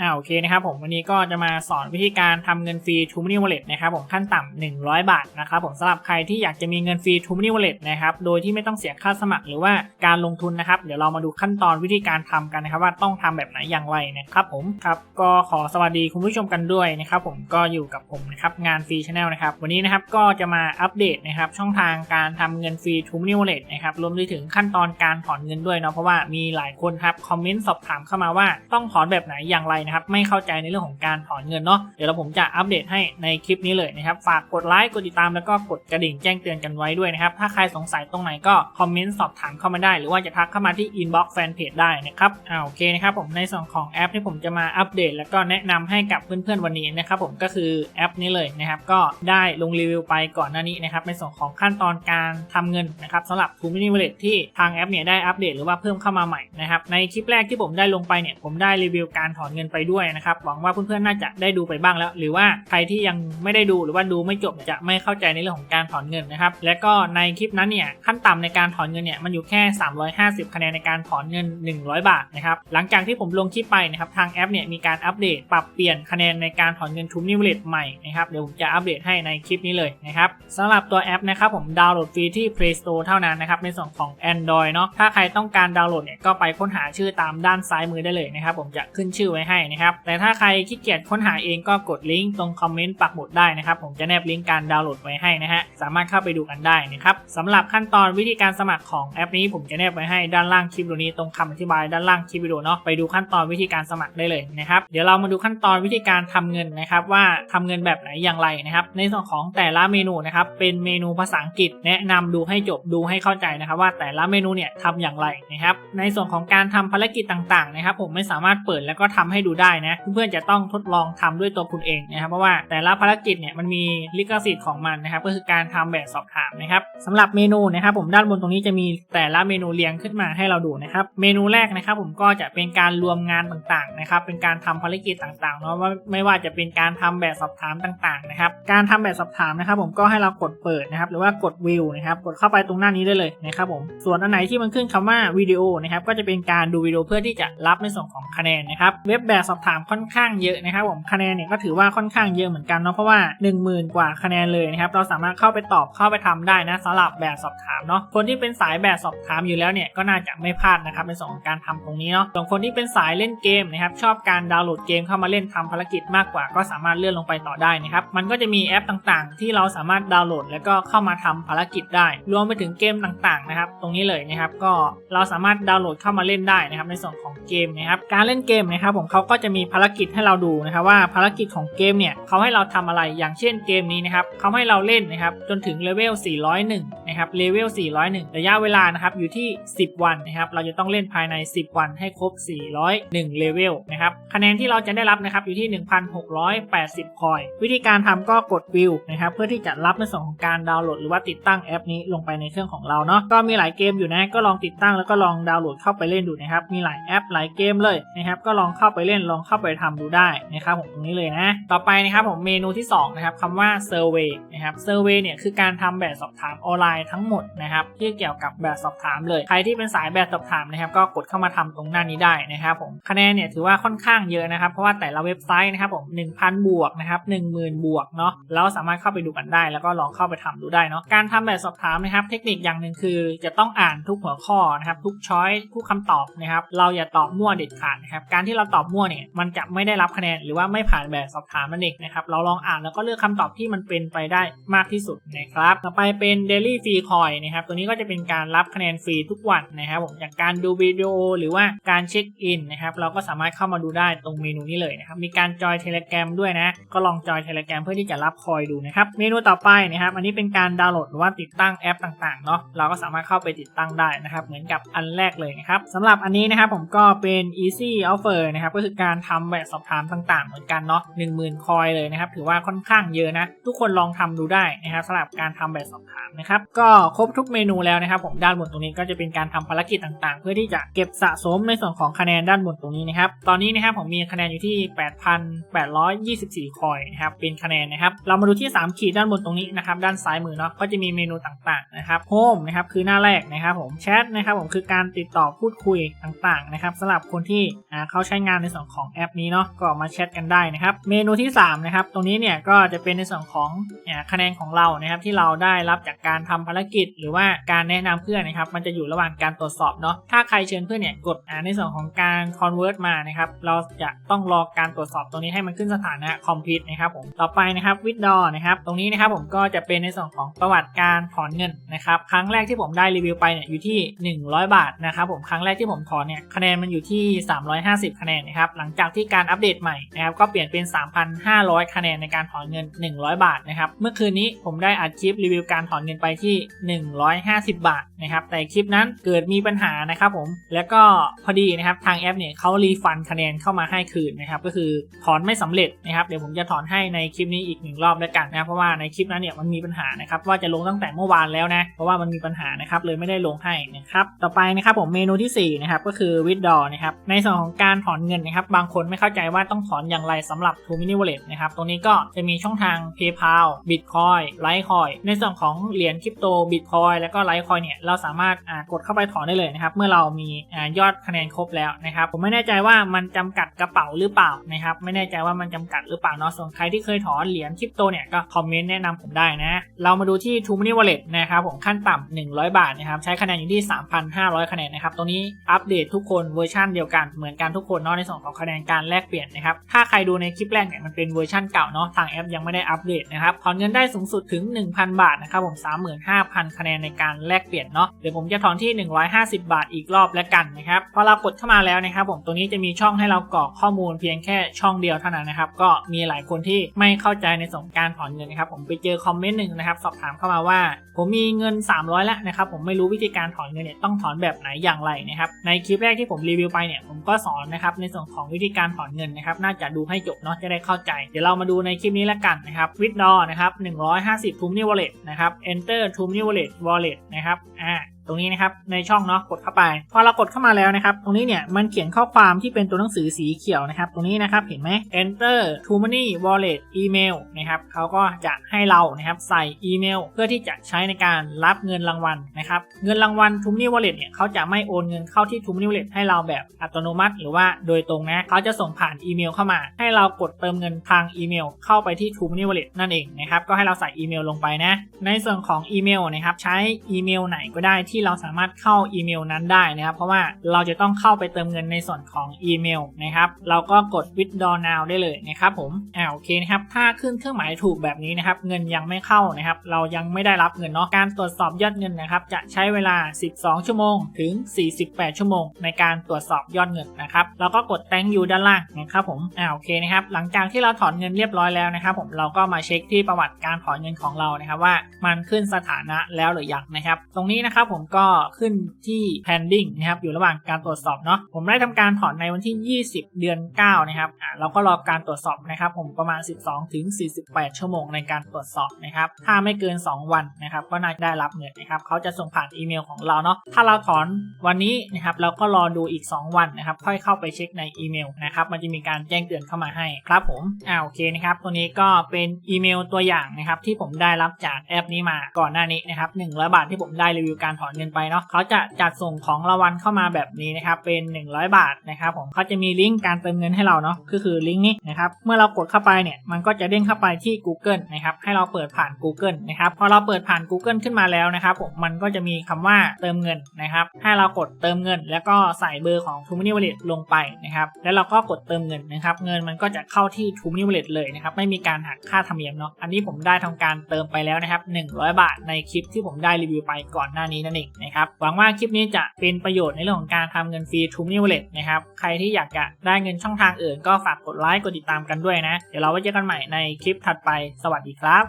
อ่าโอเคนะครับผมวันนี้ก็จะมาสอนวิธีการทำเงินฟรี t ูมินิวอลเล็ตนะครับผมขั้นต่ำ100 บาทนะครับผมสำหรับใครที่อยากจะมีเงินฟรี t ูมินิวอลเล็ตนะครับโดยที่ไม่ต้องเสียค่าสมัครหรือว่าการลงทุนนะครับ เดี๋ยวเรามาดูขั้นตอนวิธีการทำกันนะครับ ว่าต้องทำแบบไหนอย่างไรนะครับผมครับก็ขอสวัสดีคุณผู้ชมกันด้วยนะครับผมก็อยู่กับผมนะครับงานฟรีชาแนลนะครับวันนี้นะครับก็จะมาอัปเดตนะครับช่องทางการทำเงินฟรี t ูมินิวอลเล็ตนะครับรวมไปถึงขั้นตอนการถอนเงินด้วยเนาะเพราะว่ามีหลายคนครับคอมเมนต์สอบถามเข้ามาว่าต้องถอนแบบไหนอย่างไรนะครับไม่เข้าใจในเรื่องของการถอนเงินเนาะเดี๋ยวเราผมจะอัปเดตให้ในคลิปนี้เลยนะครับฝากกดไลค์กดติดตามแล้วก็กดกระดิ่งแจ้งเตือนกันไว้ด้วยนะครับถ้าใครสงสัยตรงไหนก็คอมเมนต์สอบถามเข้ามาได้ หรือว่าจะทักเข้ามาที่อินบ็อกซ์แฟนเพจได้นะครับอ่าโอเคนะครับผมในส่วนของแอปที่ผมจะมาอัปเดต แล้วก็แนะนำให้กับเพื่อนๆวันนี้นะครับผมก็คือแอปนี้เลยนะครับก็ได้ลงรีวิวไปก่อนหน้านี้นะครับในส่วนของขั้นตอนการทำเงินนะครับสำหรับทูมินิเวลที่ทางแอปเนี่ยได้อัปเดตหรือว่าเพิ่มเข้ามาใหม่นะครับในคลิปแรกที่ผมได้ลงไปเนี่ยผมได้รีวิวการถอนเงินไปด้วยนะครับ หวังว่าเพื่อนๆน่าจะได้ดูไปบ้างแล้ว หรือว่าใครที่ยังไม่ได้ดูหรือว่าดูไม่จบจะไม่เข้าใจในเรื่องของการถอนเงินนะครับ และก็ในคลิปนั้นเนี่ยขั้นต่ำในการถอนเงินเนี่ยมันอยู่แค่ 350 คะแนนในการถอนเงิน 100 บาทนะครับ หลังจากที่ผมลงคลิปไปนะครับทางแอปเนี่ยมีการอัปเดตปรับเปลี่ยนคะแนนในการถอนเงินทูมินิวเวลใหม่นะครับเดี๋ยวผมจะอัปเดตให้ในคลิปนี้เลยนะครับสำหรับตัวแอปนะครับผมดาวน์โหลดฟรีที่ Play Store เท่านั้นนะครับในส่วนของ Android เนาะถ้าใครต้องการดาวน์โหลดเนี่ยก็ไปค้นหาชื่อตามด้านซ้ายมือได้เลยนะครับผมจะขึ้นชื่อไว้ให้นะครับ แต่ถ้าใครขี้เกียจค้นหาเองก็กดลิงก์ตรงคอมเมนต์ปักหมุดได้นะครับ ผมจะแนบลิงก์การดาวน์โหลดไว้ให้นะฮะ สามารถเข้าไปดูกันได้นะครับสำหรับขั้นตอนวิธีการสมัครของแอปนี้ผมจะแนบไว้ให้ด้านล่างคลิปวิดีโอนี้ตรงคำอธิบายด้านล่างคลิปวิดีโอเนาะ ไปดูขั้นตอนวิธีการสมัครได้เลยนะครับ เดี๋ยวเรามาดูขั้นตอนวิธีการทำเงินนะครับว่าทำเงินแบบไหนอย่างไรนะครับ ในส่วนของแต่ละเมนูนะครับ เป็นเมนูภาษาอังกฤษ แนะนำดูให้จบดูให้เข้าใจนะครับว่าแต่ละเมนูเนี่ยทำอย่างไรนะครับ ในส่วนของการทำภารกิจต่างๆนะครับ ผมไม่สามารถเปิดแล้วก็ทำให้ดูได้นะเพื่อนๆจะต้องทดลองทำด้วยตัวคุณเองนะครับเพราะว่าแต่ละภารกิจเนี่ยมันมีลิขสิทธิ์ของมันนะครับก็คือการทำแบบสอบถามนะครับสำหรับเมนูนะครับผมด้านบนตรงนี้จะมีแต่ละเมนูเรียงขึ้นมาให้เราดูนะครับเมนูแรกนะครับผมก็จะเป็นการรวมงานต่างๆนะครับเป็นการทำภารกิจต่างๆเนาะว่าไม่ว่าจะเป็นการทำแบบสอบถามต่างๆนะครับการทำแบบสอบถามนะครับผมก็ให้เรากดเปิดนะครับหรือว่ากดวิวนะครับกดเข้าไปตรงหน้านี้ได้เลยนะครับผมส่วนอันไหนที่มันขึ้นคำว่าวิดีโอนะครับก็จะเป็นการดูวิดีโอเพื่อที่จะรับในส่วนของคะแนนนะครับเว็บแบบสอบถามค่อนข้างเยอะนะครับผมคะแนนเนี่ยก็ถือว่าค่อนข้างเยอะเหมือนกันเนาะเพราะว่า 10,000 กว่าคะแนนเลยนะครับเราสามารถเข้าไปตอบเข้าไปทำได้นะสำหรับแบบสอบถามเนาะคนที่เป็นสายแบบสอบถามอยู่แล้วเนี่ยก็น่าจะไม่พลาดนะครับในส่วนของการทำตรงนี้เนาะส่วนคนที่เป็นสายเล่นเกมนะครับชอบการดาวน์โหลดเกมเข้ามาเล่นทำภารกิจมากกว่า ก็สามารถเลื่อนลงไปต่อได้นะครับมันก็จะมีแอปต่างๆ ที่เราสามารถดาวน์โหลด แล้วก็เข้ามาทำภารกิจได้ รวมไปถึงเกมต่างๆนะครับตรงนี้เลยนะครับก็เราสามารถดาวน์โหลดเข้ามาเล่นได้นะครับในส่วนของเกมนะครับการเล่นเกมนะครับผมเขาก็จะมีภารกิจให้เราดูนะครับว่าภารกิจของเกมเนี่ยเขาให้เราทำอะไรอย่างเช่นเกมนี้นะครับเขาให้เราเล่นนะครับจนถึงเลเวล 401 นะครับเลเวล 401 ระยะเวลานะครับอยู่ที่ 10 วันนะครับเราจะต้องเล่นภายใน 10 วันให้ครบ 401 เลเวลนะครับคะแนนที่เราจะได้รับนะครับอยู่ที่ 1,680 คอย วิธีการทำก็กดวิวนะครับเพื่อที่จะรับในส่วนของการดาวน์โหลดหรือว่าติดตั้งแอปนี้ลงไปในเครื่องของเราเนาะก็มีหลายเกมอยู่นะก็ลองติดตั้งแล้วก็ลองดาวน์โหลดเข้าไปเล่นดูนะครับมีหลายแอปหลายเกมเลยนะครับก็ลองเข้าไปเล่นลองเข้าไปทำดูได้นะครับผมตรงนี้เลยนะ ต่อไปนะครับผมเมนูที่2นะครับคำว่า survey นะครับ survey เนี่ยคือการทำแบบสอบถามออนไลน์ทั้งหมดนะครับที่เกี่ยวกับแบบสอบถามเลยใครที่เป็นสายแบบสอบถามนะครับ ก็กดเข้ามาทำตรงหน้านี้ได้นะครับผมคะแนนเนี่ยถือว่าค่อนข้างเยอะนะครับ เพราะว่าแต่ละเว็บไซต์นะครับผม1,000 บวกนะครับ10,000 บวกเนาะเราสามารถเข้าไปดูกันได้ แล้วก็ลองเข้าไปทำดูได้เนาะการทำแบบสอบถามนะครับ เทคนิคอย่างหนึ่งคือ จะต้องอ่านทุกหัวข้อนะครับทุกช้อยทุกคำตอบนะครับเราอย่าตอบมั่วเด็ดขาดนะครับการที่เราตอบมั่วเนี่ยมันจะไม่ได้รับคะแนนหรือว่าไม่ผ่านแบบสอบถามนั่นเองนะครับเราลองอ่านแล้วก็เลือกคำตอบที่มันเป็นไปได้มากที่สุดนะครับต่อไปเป็น Daily Free Coin นะครับตัวนี้ก็จะเป็นการรับคะแนนฟรีทุกวันนะครับผมจากการดูวิดีโอหรือว่าการเช็คอินนะครับเราก็สามารถเข้ามาดูได้ตรงเมนูนี้เลยนะครับมีการจอยเทเล gram ด้วยนะก็ลองจอยเทเล gram เพื่อที่จะรับคอยดูนะครับเมนูต่อไปนะครับอันนี้เป็นการดาวน์โหลดหรือว่าติดตั้งแอปต่างๆเนาะเราก็สามารถเข้าไปติดตั้งได้นะครับเหมือนกับอันแรกเลยนะครับสำหรับอันนี้นะครับผมก็เป็น easy offer นะครับก็คือการทำแบบสอบถามต่างๆ เหมือนกันเนาะ10,000คอยเลยนะครับ ถือว่าค่อนข้างเยอะนะ ทุกคนลองทำดูได้นะครับสำหรับการทำแบบสอบถามนะครับ ก็ครบทุกเมนูแล้วนะครับ ผมด้านบนตรงนี้ก็จะเป็นการทำภารกิจต่างๆ เพื่อที่จะเก็บสะสมในส่วนของคะแนนด้านบนตรงนี้นะครับ ตอนนี้นะครับผมมีคะแนนอยู่ที่ 8,824 คอยนะครับ เป็นคะแนนนะครับ เรามาดูที่ 3 ขีดด้านบนตรงนี้นะครับ ด้านซ้ายมือเนาะ ก็จะมีเมนูต่างๆนะครับโฮมนะครับ คือหน้าแรกนะครับผม แชทนะครับผม คือการติดต่อพูดคุยต่างๆนะครับสำหรับคนที่เขาใช้งานในส่วนของแอปนี้เนาะก็มาแชทกันได้นะครับ เมนูที่3นะครับตรงนี้เนี่ยก็จะเป็นในส่วนของคะแนนของเรานะครับที่เราได้รับจากการทำภารกิจ หรือว่าการแนะนำเพื่อนนะครับมันจะอยู่ระหว่างการตรวจสอบเนาะถ้าใครเชิญเพื่อนเนี่ยกดในส่วนของการ convert มานะครับเราจะต้องรอการตรวจสอบตรงนี้ให้มันขึ้นสถานะ complete นะครับผมต่อไปนะครับ withdraw นะครับตรงนี้นะครับผมก็จะเป็นในส่วนของประวัติการถอนเงินนะครับครั้งแรกที่ผมได้รีวิวไปเนี่ยอยู่ที่ 100 บาทนะครับผมครั้งแรกที่ผมถอนเนี่ยคะแนนมันอยู่ที่ 350 คะแนนนะครับหลังจากที่การอัปเดตใหม่นะครับก็เปลี่ยนเป็น 3,500 คะแนนในการถอนเงิน 100 บาทนะครับเมื่อคืนนี้ผมได้อัดคลิปรีวิวการถอนเงินไปที่ 150 บาทนะครับแต่คลิปนั้นเกิดมีปัญหานะครับผมแล้วก็พอดีนะครับทางแอปเนี่ยเขารีฟันคะแนนเข้ามาให้คืนนะครับก็คือถอนไม่สำเร็จนะครับเดี๋ยวผมจะถอนให้ในคลิปนี้อีกหนึ่งรอบแล้วกันนะเพราะว่าในคลิปนั้นเนี่ยมันมีปัญหานะครับว่าจะลงตั้งแต่เมื่อวานแล้วนะเพราะว่ามันมีปัญหานะครับเลยไม่ได้ลงให้นะครับต่อไปนะครับผมเมนูที่สี่นะครับก็คือ withdraw นะครับในส่วนของการถอนเงินนะครับบางคนไม่เข้าใจว่าต้องถอนอย่างไรสำหรับ t o Mini Wallet นะครับ ตรงนี้ก็จะมีช่องทาง PayPal Bitcoin Litecoin ในส่วนของเหรียญคริปโต Bitcoin แล้วก็ Litecoin เนี่ยเราสามารถกดเข้าไปถอนได้เลยนะครับ เมื่อเรามีอยอดคะแนนครบแล้วนะครับ ผมไม่แน่ใจว่ามันจำกัดกระเป๋าหรือเปล่านะครับ ไม่แน่ใจว่ามันจำกัดหรือเปล่าเนาะ ส่วนใครที่เคยถอนเหรียญคริปโตเนี่ยก็คอมเมนต์แนะนำผมได้นะ เรามาดูที่ t o Mini Wallet นะครับผมขั้นต่ำ100 บาทนะครับ ใช้คะแนนอยู่ที่ 3,500 คะแนนนะครับ ตรงนี้อัปเดตทุกคนเวอร์ชันเดียวกันเหมือนกันทุกคนเนาะในส่วนของคะแนนการแลกเปลี่ยนนะครับ ถ้าใครดูในคลิปแรกเนี่ยมันเป็นเวอร์ชันเก่าเนาะทางแอปยังไม่ได้อัปเดตนะครับถอนเงินได้สูงสุดถึง 1,000 บาทนะครับผม 35,000 คะแนนในการแลกเปลี่ยนเนาะเดี๋ยวผมจะถอนที่ 150 บาทอีกรอบแล้วกันนะครับพอเรากดเข้ามาแล้วนะครับผมตรงนี้จะมีช่องให้เรากรอกข้อมูลเพียงแค่ช่องเดียวเท่านั้นนะครับก็มีหลายคนที่ไม่เข้าใจในส่วนการถอนเงินนะครับผมไปเจอคอมเมนต์หนึ่งนะครับสอบถามเข้ามาว่า ผมมีเงิน 300 แล้วนะครับผมไม่รู้วิธีการถอนเงินเนี่ยต้องถอนแบบไหนอย่างไรนะครับในคลิปแรกที่ผมรีวิวไปเนี่ยผมก็สอนนะครับในส่วนของของวิธีการถอนเงินนะครับ น่าจะดูให้จบเนาะจะได้เข้าใจ เดี๋ยวเรามาดูในคลิปนี้แล้วกันนะครับวิดดอนะครับ150 t o m n y wallet นะครับ enter t o m n y wallet wallet นะครับอ่า ตรงนี้นะครับในช่องเนาะกดเข้าไป พอเรากดเข้ามาแล้วนะครับ ตรงนี้เนี่ยมันเขียนข้อความที่เป็นตัวหนังสือสีเขียวนะครับ ตรงนี้นะครับเห็นไหม enter t o money wallet email นะครับเขาก็จะให้เรานะครับใส่อีเมล เพื่อที่จะใช้ในการรับเงินรางวัลนะครับเงินรางวัล t o money wallet เนี่ยเขาจะไม่โอนเงินเข้าที่ t o money wallet ให้เราแบบอัตโนมัติ หรือว่าโดยตรงนะเขาจะส่งผ่านอีเมลเข้ามา ให้เรากดเติมเงินทางอีเมล เข้าไปที่ t o money wallet นั่นเองนะครับก็ให้เราใส่อีเมลลงไปนะ ในส่วนของอีเมลนะครับใช้อีเมลไหนก็ได้ที่เราสามารถเข้าอีเมลนั้นได้นะครับ เพราะว่าเราจะต้องเข้าไปเติมเงินในส่วนของอีเมลนะครับเราก็กด withdraw now ได้เลยนะครับผมอ่าโอเคนะครับถ้าขึ้นเครื่องหมายถูกแบบนี้นะครับเงินยังไม่เข้านะครับเรายังไม่ได้รับเงินเนาะการตรวจสอบยอดเงินนะครับจะใช้เวลา 12 ชั่วโมง ถึง 48 ชั่วโมง ในการตรวจสอบยอดเงินนะครับเราก็กด thank you ด้านล่างนะครับผมอ่าโอเคนะครับหลังจากที่เราถอนเงินเรียบร้อยแล้วนะครับผมเราก็มาเช็คที่ประวัติการถอนเงินของเรานะครับว่ามันขึ้นสถานะแล้วหรือยังนะครับ ตรงนี้นะครับผมก็ขึ้นที่ pending นะครับอยู่ระหว่างการตรวจสอบเนาะผมได้ทำการถอนในวันที่ 20 เดือน 9 นะครับอ่าเราก็รอการตรวจสอบนะครับ ผมประมาณ 12ถึง48 ชั่วโมงในการตรวจสอบนะครับถ้าไม่เกิน 2 วันนะครับก็น่าจะได้รับเงินนะครับเขาจะส่งผ่านอีเมลของเราเนาะถ้าเราถอนวันนี้นะครับเราก็รอดูอีก 2 วันนะครับค่อยเข้าไปเช็คในอีเมลนะครับมันจะมีการแจ้งเตือนเข้ามาให้ครับผมอ่าโอเคนะครับตัวนี้ก็เป็นอีเมลตัวอย่างนะครับที่ผมได้รับจากแอปนี้มาก่อนหน้านี้นะครับ100บาทที่ผมได้รีวิวการถอนเงินไปเนาะเขาจะจัดส่งของรางวัลเข้ามาแบบนี้นะครับเป็น 100 บาทนะครับผมเขาจะมีลิงก์การเติมเงินให้เราเนาะก็คือลิงก์นี้นะครับเมื่อเรากดเข้าไปเนี่ยมันก็จะเด้งเข้าไปที่ Google นะครับให้เราเปิดผ่าน Google นะครับพอเราเปิดผ่าน Google ขึ้นมาแล้วนะครับผมมันก็จะมีคำว่าเติมเงินนะครับให้เรากดเติมเงิน แล้วก็ใส่เบอร์ของ t o m o n y Wallet ลงไปนะครับแล้วเราก็กดเติมเงินนะครับเงินมันก็จะเข้าที่ t o m o n y Wallet เลยนะครับไม่มีการหักค่าธรรมเนียมเนาะอันนี้ผมได้ทำการเติมไปแล้วนะครับ100 บาทในคลิปที่ผมได้รีวิวไปก่อนหน้านี้นั่นเองนะครับหวังว่าคลิปนี้จะเป็นประโยชน์ในเรื่องของการทำเงินฟรี t o m o n y Wallet นะครับใครที่อยากจะได้เงินช่องทางอื่น ก็ฝากกดไลค์กดติดตามกันด้วยนะ เดี๋ยวเราไว้เจอกันใหม่ในคลิปถัดไปสวัสดีครับ